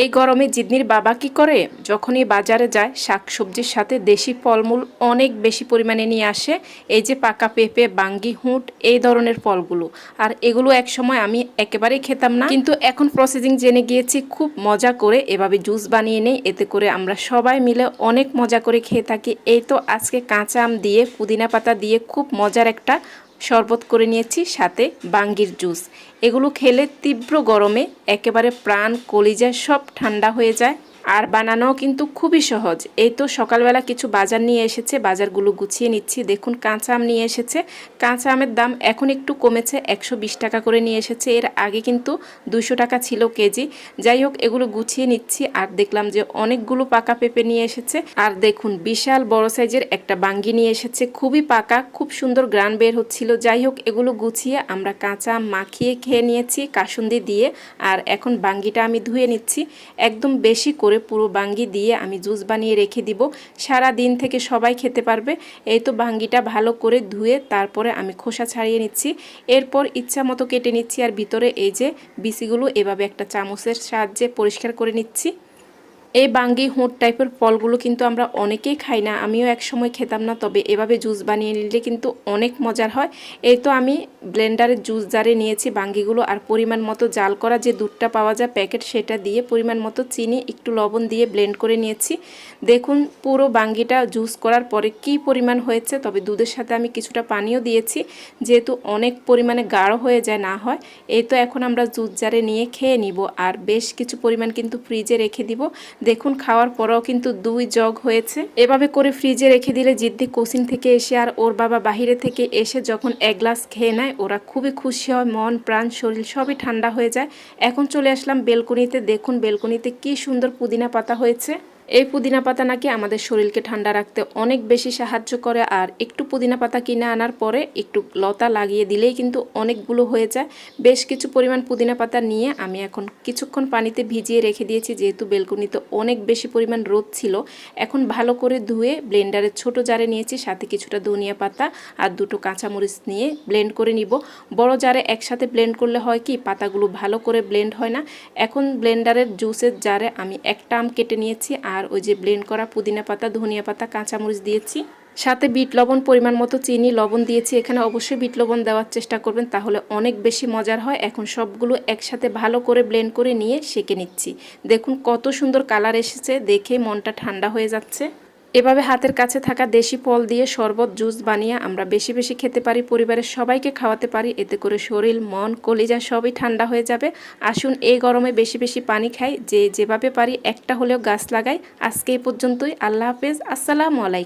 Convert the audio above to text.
এই গরমে জিদনির বাবা কি করে? যখনই বাজারে যায়, শাকসবজির সাথে দেশি ফলমূল অনেক বেশি পরিমাণে নিয়ে আসে। এই যে পাকা পেঁপে, বাঙ্গি, হুঁট, এই ধরনের ফলগুলো। আর এগুলো এক সময় আমি একেবারেই খেতাম না। কিন্তু এখন প্রসেসিং জেনে গিয়েছি, খুব মজা করে এভাবে জুস বানিয়ে নেই। এতে করে আমরা সবাই মিলে অনেক মজা করে খেয়ে থাকি। এই তো আজকে কাঁচা আম দিয়ে, পুদিনা পাতা দিয়ে খুব মজার একটা শরবত করে নিয়েছি, সাথে বাঙ্গির জুস। এগুলো খেলে তীব্র গরমে একেবারে প্রাণ কলিজা সব ঠান্ডা হয়ে যায়। আর বানানো কিন্তু খুবই সহজ। এই তো সকালবেলা কিছু বাজার নিয়ে এসেছে, বাজারগুলো গুছিয়ে নিচ্ছি। দেখুন, কাঁচা আম নিয়ে এসেছে। কাঁচা আমের দাম এখন একটু কমেছে, একশো বিশ টাকা করে নিয়ে এসেছে। এর আগে কিন্তু দুশো টাকা ছিল কেজি। যাই হোক, এগুলো গুছিয়ে নিচ্ছি আর দেখলাম যে অনেকগুলো পাকা পেঁপে নিয়ে এসেছে। আর দেখুন, বিশাল বড় সাইজের একটা বাঙ্গি নিয়ে এসেছে। খুবই পাকা, খুব সুন্দর গ্রান বের হচ্ছিল। যাই হোক, এগুলো গুছিয়ে আমরা কাঁচা আম মাখিয়ে খেয়ে নিয়েছি কাসুন্দি দিয়ে। আর এখন বাঙ্গিটা আমি ধুয়ে নিচ্ছি। একদম বেশি করে পুরো বাঙ্গি দিয়ে আমি জুস বানিয়ে রেখে দিব। সারা দিন থেকে সবাই খেতে পারবে। এই তো বাঙ্গিটা ভালো করে ধুয়ে তারপরে আমি খোসা ছাড়িয়ে নিচ্ছি। এরপর ইচ্ছা মতো কেটে নিচ্ছি আর ভিতরে এই যে বিসিগুলো এভাবে একটা চামচের সাহায্যে পরিষ্কার করে নিচ্ছি। এই বাঙ্গি, হোঁট টাইপের ফলগুলো কিন্তু আমরা অনেকেই খাই না, আমিও এক সময় খেতাম না, তবে এভাবে জুস বানিয়ে নিলে কিন্তু অনেক মজার হয়। এই তো আমি ব্লেন্ডারের জুস জারে নিয়েছি বাঙ্গিগুলো, আর পরিমাণ মতো জাল করা যে দুধটা পাওয়া যায় প্যাকেট সেটা দিয়ে পরিমাণ মতো চিনি, একটু লবণ দিয়ে ব্লেন্ড করে নিয়েছি। দেখুন, পুরো বাঙ্গিটা জুস করার পরে কি পরিমাণ হয়েছে, তবে দুধের সাথে আমি কিছুটা পানিও দিয়েছি, যেহেতু অনেক পরিমাণে গাঢ় হয়ে যায়, না হয়। এই তো এখন আমরা জুস জারে নিয়ে খেয়ে নিব, আর বেশ কিছু পরিমাণ কিন্তু ফ্রিজে রেখে দিব। দেখুন, খাওয়ার পরেও কিন্তু দুই জগ হয়েছে। এভাবে করে ফ্রিজে রেখে দিলে জিদ্দি কোচিং থেকে এসে আর ওর বাবা বাহিরে থেকে এসে যখন এক গ্লাস খেয়ে নেয়, ওরা খুবই খুশি হয়, মন, প্রাণ, শরীর সবই ঠান্ডা হয়ে যায়। এখন চলে আসলাম বেলকনিতে। দেখুন, বেলকনিতে কি সুন্দর পুদিনা পাতা হয়েছে। এই পুদিনা পাতা নাকি আমাদের শরীরকে ঠান্ডা রাখতে অনেক বেশি সাহায্য করে, আর একটু পুদিনা পাতা কিনে আনার পরে একটু লতা লাগিয়ে দিলেই কিন্তু অনেকগুলো হয়ে যায়। বেশ কিছু পরিমাণ পুদিনা পাতা নিয়ে আমি এখন কিছুক্ষণ পানিতে ভিজিয়ে রেখে দিয়েছি, যেহেতু বেলকুনিতে অনেক বেশি পরিমাণ রোদ ছিল। এখন ভালো করে ধুয়ে ব্লেন্ডারের ছোট জারে নিয়েছি, সাথে কিছুটা ধনিয়া পাতা আর দুটো কাঁচামরিচ নিয়ে ব্লেন্ড করে নিব। বড় জারে একসাথে ব্লেন্ড করলে হয় কি, পাতাগুলো ভালো করে ব্লেন্ড হয় না। এখন ব্লেন্ডারের জুসের জারে আমি একটা আম কেটে নিয়েছি আর ওই যে ব্লেন্ড করা পুদিনা পাতা, ধনিয়া পাতা, কাঁচামরিচ দিয়েছি। সাথে বিট লবণ পরিমাণ মতো চিনি, লবণ দিয়েছি। এখানে অবশ্যই বিট লবণ দেওয়ার চেষ্টা করবেন, তাহলে অনেক বেশি মজার হয়। এখন সবগুলো একসাথে ভালো করে ব্লেন্ড করে নিয়ে সেঁকে নিচ্ছি। দেখুন কত সুন্দর কালার এসেছে, দেখে মনটা ঠান্ডা হয়ে যাচ্ছে। এভাবে হাতের কাছে থাকা দেশি ফল দিয়ে শরবত, জুস বানিয়ে আমরা বেশি বেশি খেতে পারি, পরিবারের সবাইকে খাওয়াতে পারি, এতে করে শরীর, মন, কলিজা সবই ঠান্ডা হয়ে যাবে। আসুন এই গরমে বেশি বেশি পানি খাই, যে যেভাবে পারি একটা হলেও গাছ লাগাই। আজকে এই পর্যন্তই, আল্লাহ হাফেজ, আসসালামু আলাইকুম।